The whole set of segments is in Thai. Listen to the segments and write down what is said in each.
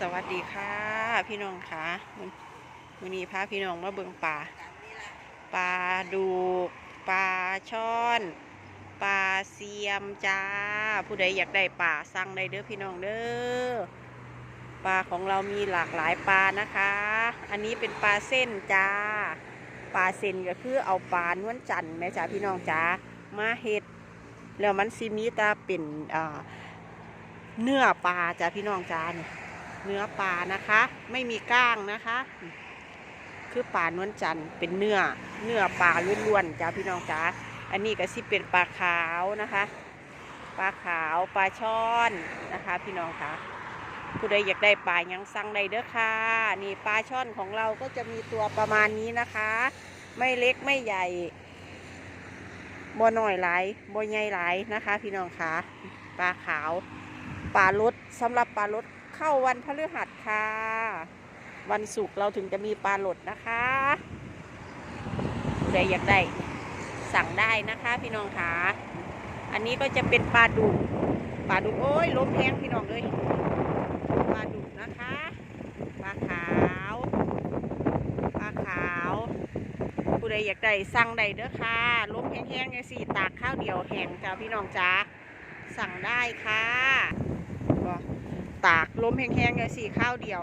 สวัสดีค่ะ พี่น้องค่ะมื้อวันนี้พาพี่น้องมาเบิ่งป่าปลาดูกปลาช่อนปลาเสียมจ้า ผู้ใดอยากได้ป่าสั่งได้เด้อพี่น้องเด้อปลาของเรามีหลากหลายปลานะคะ อันนี้เป็นปลาเส้นจ้าปลาเส้นก็คือเอาปลานวลจันทร์แม่จ้าพี่น้องจ้ามาเฮ็ดแล้วมันซิมีตาเป็นเนื้อปลาจ้าพี่น้องจ้าเนี่ย เนื้อปลานะคะ ไม่มีก้างนะคะ คือปลานวลจันทร์เป็นเนื้อเนื้อปลาล้วนๆจ้าพี่น้องจ้าอันนี้ก็สิเป็นปลาขาวนะคะ ปลาขาวปลาช่อนนะคะ พี่น้องคะผู้ใดอยากได้ปลายังสั่งได้เด้อค่ะ นี่ปลาช่อนของเราก็จะมีตัวประมาณนี้นะคะ ไม่เล็กไม่ใหญ่บ่หน้อยหลายบ่ใหญ่หลายนะคะ พี่น้องคะปลาขาวปลารสสำหรับปลารส เข้าวันพฤหัสค่ะ วันศุกร์เราถึงจะมีปลาหลดนะคะใครอยากได้สั่งได้นะคะ พี่น้องค่ะอันนี้ก็จะเป็นปลาดุกปลาดุกโอ้ยล้มแห้งพี่น้องเลยปลาดุกนะคะปลาขาวปลาขาวผู้ใดอยากได้สั่งได้เด้อค่ะล้มแห้งๆเนี่ยสิตากข้าวเดียวแห้งจ้าพี่น้องจ้าสั่งได้ค่ะ ตากล้มแห้งๆเลยสี่ข้าวเดียว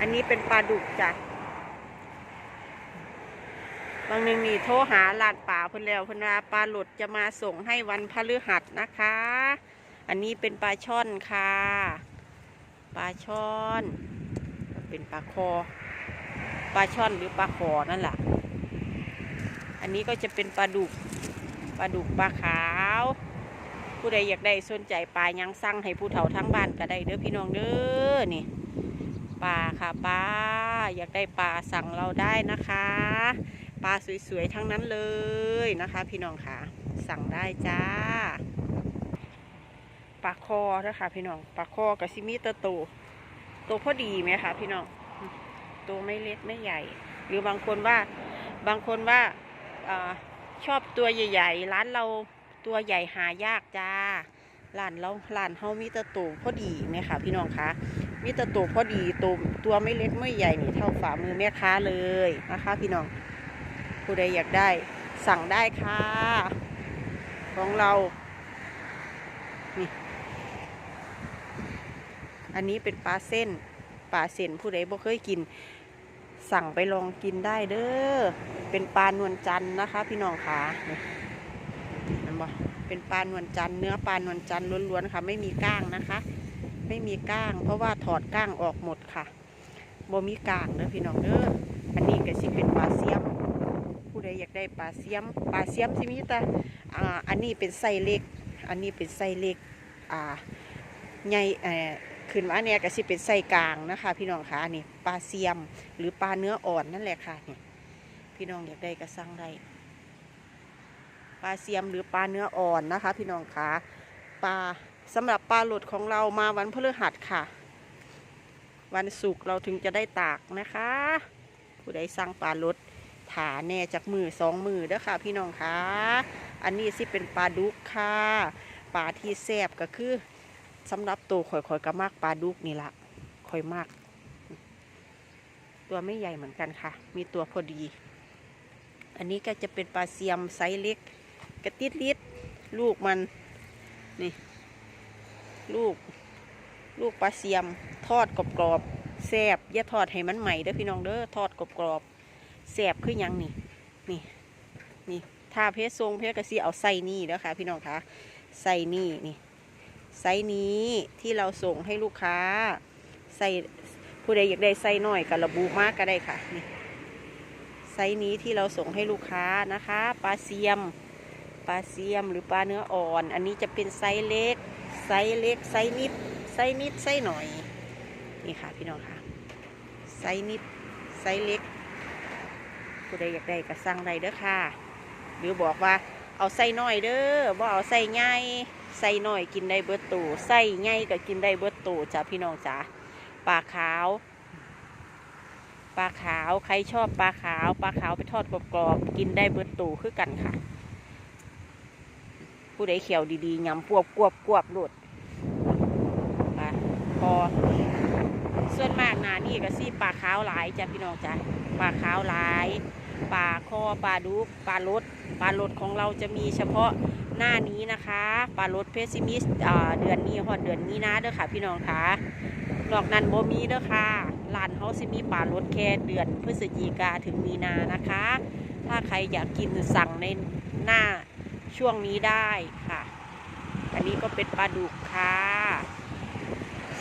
อันนี้เป็นปลาดุกจ้ะบางหนึ่งนี่โทรหาลานป่าเพิ่นแล้วเพิ่นว่าปลาหลุดจะมาส่งให้วันพฤหัสนะคะ อันนี้เป็นปลาช่อนค่ะ ปลาช่อน เป็นปลาคอ ปลาช่อนหรือปลาขอนั่นแหละอันนี้ก็จะเป็นปลาดุก ปลาดุกปลาขาว ผู้ใดอยากได้สนใจปลายังสั่งให้ผู้เฒ่าทั้งบ้านก็ได้เด้อพี่น้องเด้อนี่ปลาค่ะปลาอยากได้ปลาสั่งเราได้นะคะ ปลาสวยๆทั้งนั้นเลยนะคะ พี่น้องค่ะ สั่งได้จ้าปลาคอนะคะพี่น้องปลาคอกับซิมิตโตโตวพอดีไหมคะพี่น้องตัวไม่เล็กไม่ใหญ่ หรือบางคนว่าบางคนว่าอาชอบตัวใหญ่ ๆ ร้านเรา ตัวใหญ่หายากจ้าร้านเราร้านเฮามีตะตูพอดีไหมคะพี่น้องคะมีตะตูพอดีตัวตัวไม่เล็กไม่ใหญ่นี่เท่าฝ่ามือแม่ค้าเลยนะคะ พี่น้องผู้ใดอยากได้สั่งได้ค่ะ ของเรานี่อันนี้เป็นปลาเส้นปลาเส้นผู้ใดบ่เคยกิน สั่งไปลองกินได้เด้อเป็นปลานวลจันนะคะ พี่น้องค่ะนี่เห็น บ่เป็นปลานวลจันทร์เนื้อปลานวลจันทร์ล้วนๆค่ะ ไม่มีก้างนะคะ ไม่มีก้าง เพราะว่าถอดก้างออกหมดค่ะบ่มีก้างเด้อพี่น้องเด้ออันนี้ก็สิเป็นปลาเสียม ผู้ใดอยากได้ปลาเสียมปลาเสียมสิมีแต่อ่าอันนี้เป็นไส้เล็ก อันนี้เป็นไส้เล็กอ่าใหญ่เอ่อขึ้นมาเนี่ยก็สิเป็นไส้กลางนะคะ พี่น้องคะอันนี่ปลาเสียมหรือปลาเนื้ออ่อนนั่นแหละค่ะนี่พี่น้องอยากได้ก็สั่งได้ ลาเสียมหรือปลาเนื้ออ่อนนะคะ พี่น้องคะปลาสำหรับปลาหลุดของเรามาวันพฤหัสค่ะ วันศุกร์เราถึงจะได้ตากนะคะ ผู้ใดสั่งปลาหลุดถาแน่จากมือสองมือเด้อค่ะ พี่น้องคะอันนี้สิเป็นปลาดุกค่ะปลาที่แซ่บก็คือสำหรับตัวข่อยๆก็มากปลาดุกนี่ละข่อยมาก ตัวไม่ใหญ่เหมือนกันค่ะ มีตัวพอดี อันนี้ก็จะเป็นปลาเสียมไซส์เล็ก กระติดลิดลูกมันนี่ลูก ลูกปลาเสียม ทอดกรอบๆแซ่บอย่าทอดให้มันใหม่เด้อพี่น้องเด้อทอดกรอบๆแซ่บคือหยังนี่นี่นี่ถ้าเพชรทรงเพชรกระซีเอาไส้นี่เด้อค่ะ พี่น้องคะไส้นี่นี่ไส้นี้ที่เราส่งให้ลูกค้า ใส่ผู้ใดอยากได้ไส้น้อยกับระบุมากก็ได้ค่ะนี่ไซส์นี้ที่เราส่งให้ลูกค้านะคะปลาเซียม ปลาเซียมหรือปลาเนื้ออ่อน อันนี้จะเป็นไซส์เล็ก ไซส์เล็ก ไซส์นิด ไซส์นิด ไซส์หน่อย นี่ค่ะพี่น้องค่ะ ไซส์นิด ไซส์เล็ก ผู้ใดอยากได้ก็สั่งได้เด้อค่ะ หรือบอกว่าเอาไส้น้อยเด้อบ่เอาไส้ใหญ่ไส้น้อยกินได้เบิดตูไส้ใหญ่ก็กินได้เบิดตูจ้าพี่น้องจ้าปลาขาวปลาขาวใครชอบปลาขาวปลาขาวไปทอดกรอบๆกินได้เบิดตูคือกันค่ะ ผู้ใดเขียวดีๆยำปวบกวบกวบโลดอส่วนมากนานี่ก็สิปลาขาวหลายจ้ะพี่น้องจ้ะปลาขาวหลายปลาคอปลาดุกปลาลดปลาลดของเราจะมีเฉพาะหน้านี้นะคะปลาลดเพซิมิสเดือนนี้ฮอดเดือนนี้นะเด้อค่ะ พี่น้องค่ะนอกนั้นบ่มีเด้อค่ะร้านเขาสิมีปลาลดแค่เดือนพฤศจิกาถึงมีนานะคะ ถ้าใครอยากกินสั่งในหน้า ช่วงนี้ได้ค่ะ อันนี้ก็เป็นปลาดุกค่ะ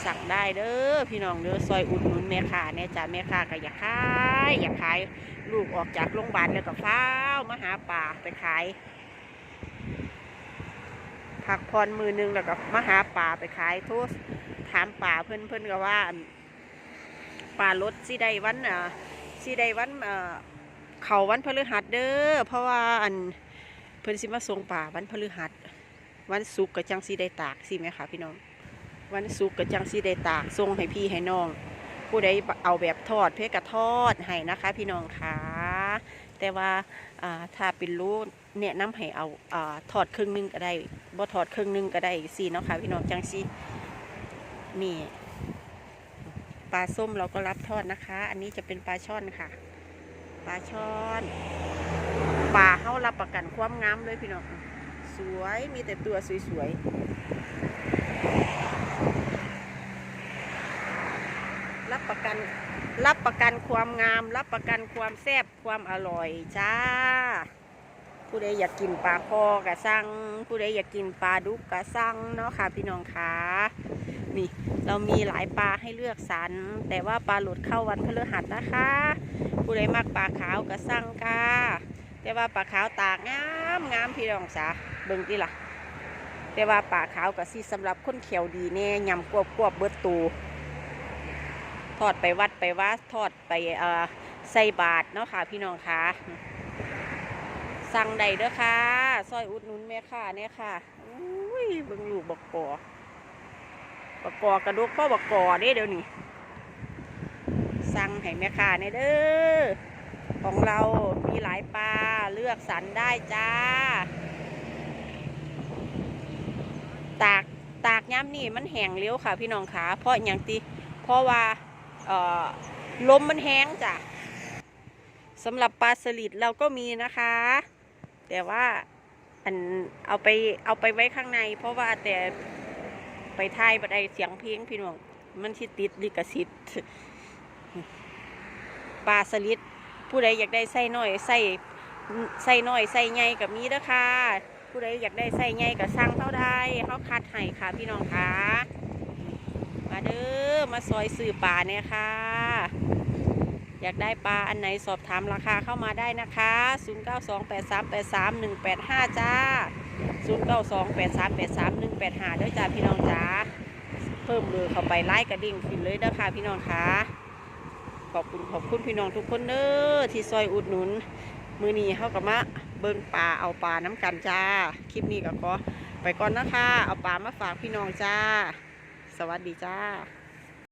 สั่งได้เด้อพี่น้องเด้อซอยอุดหนุนแม่ค้าแน่จ้าแม่ค้าก็อยากขายอยากขายลูกออกจากโรงพยาบาลแล้วก็ฟ้าวมาหาป่าไปขายพักพรมือหนึงแล้วก็มาหาป่าไปขายโทษถามป่าเพิ่อนเพิ่นก็ว่าป่ารถสิได้วันอะสิได้วันเอ่อเขาวันพฤหัสเด้อเพราะว่าอัน เพิ่นสิมาส่งป่าวันพฤหัส วันศุกร์ก็จังสิได้ตากสิแม่ค่ะพี่น้อง วันศุกร์ก็จังสิได้ตากส่งให้พี่ให้น้อง ผู้ใดเอาแบบทอดเพกกระทอดให้นะคะ พี่น้องค่ะแต่ว่าถ้าเป็นรู้แนะนำให้เอาอทอดครึ่งหนึงก็ได้บ่ทอดครึ่งหนึงก็ได้สิเนาะค่ะพี่น้องจังสินี่ปลาส้มเราก็รับทอดนะคะ อันนี้จะเป็นปลาช่อนค่ะ ปลาช่อน กันความงามเลยพี่น้องสวยมีแต่ตัวสวยๆรับประกันรับประกันความงาม รับประกันความแซ่บความอร่อยจ้า ผู้ใดอยากกินปลาคอกะสั่งผู้ใดอยากกินปลาดุกกะสั่งเนาะค่ะพี่น้องคะนี่เรามีหลายปลาให้เลือกสรรแต่ว่าปลาหลุดเข้าวันพฤหัสนะคะ ผู้ใดมักปลาขาวกะสั่งค่ะ แต่ว่าปลาขาวตากงามงามพี่น้องจ้าเบิ่งดิล่ะ แต่ว่าปลาขาวกะสิสำหรับคนเขียวดีแน่ยำกวบกวบเบิดตูทอดไปวัดไปว่าทอดไปเอ่อใส่บาทเนาะค่ะ พี่น้องคะสั่งใดเด้อค่ะซอยอุดหนุนแม่ค่ะเนี่ยค่ะอุ้ยเบิ่งลูกบักกอบักกอกระดูกพ่อบักกอเด้เดี๋ยวนี้สั่งให้แม่ค่ะเนี่ยเด้อของเรามีหลายปลา ลือกสรรได้จ้า ตากตากย้ำนี่มันแห้งเร็วค่ะพี่น้องคะเพราะอย่างตีเพราะว่าเอ่อลมมันแห้งจ้ะสำหรับปลาสลิดเราก็มีนะคะ แต่ว่าอันเอาไปเอาไปไว้ข้างใน เพราะว่าแต่ไปถ่ายบัดไดเสียงเพลงพี่น้องมันชิติดลิขสิทธิ์ปลาสลิดผู้ใดอยากได้ไส้น้อยไส้ ไส้น้อยไส้ใหญ่กับมีเด้อค่ะ ผู้ใดอยากได้ไส้ใหญ่กับสั่งเท่าใดเขาคัดให้ค่ะพี่น้องค่ะ มาเด้อมาซอยสื่อป่าเนี่ยค่ะ อยากได้ปลาอันไหนสอบถามราคาเข้ามาได้นะคะ 0928383185 จ้า 0928383185เด้อจ้าพี่น้องจ้าเพิ่มเบอเข้าไปไล่กระดิ่งขึ้นเลยเด้อค่ะพี่น้องค่ะขอบคุณขอบคุณพี่น้องทุกคนเด้อที่ซอยอุดหนุน มือนีเข้ากับมะเบิ้งปลาเอาปลาน้ำกันจ้า คลิปนี้ก็ขอไปก่อนนะคะ เอาปลามาฝากพี่น้องจ้า สวัสดีจ้า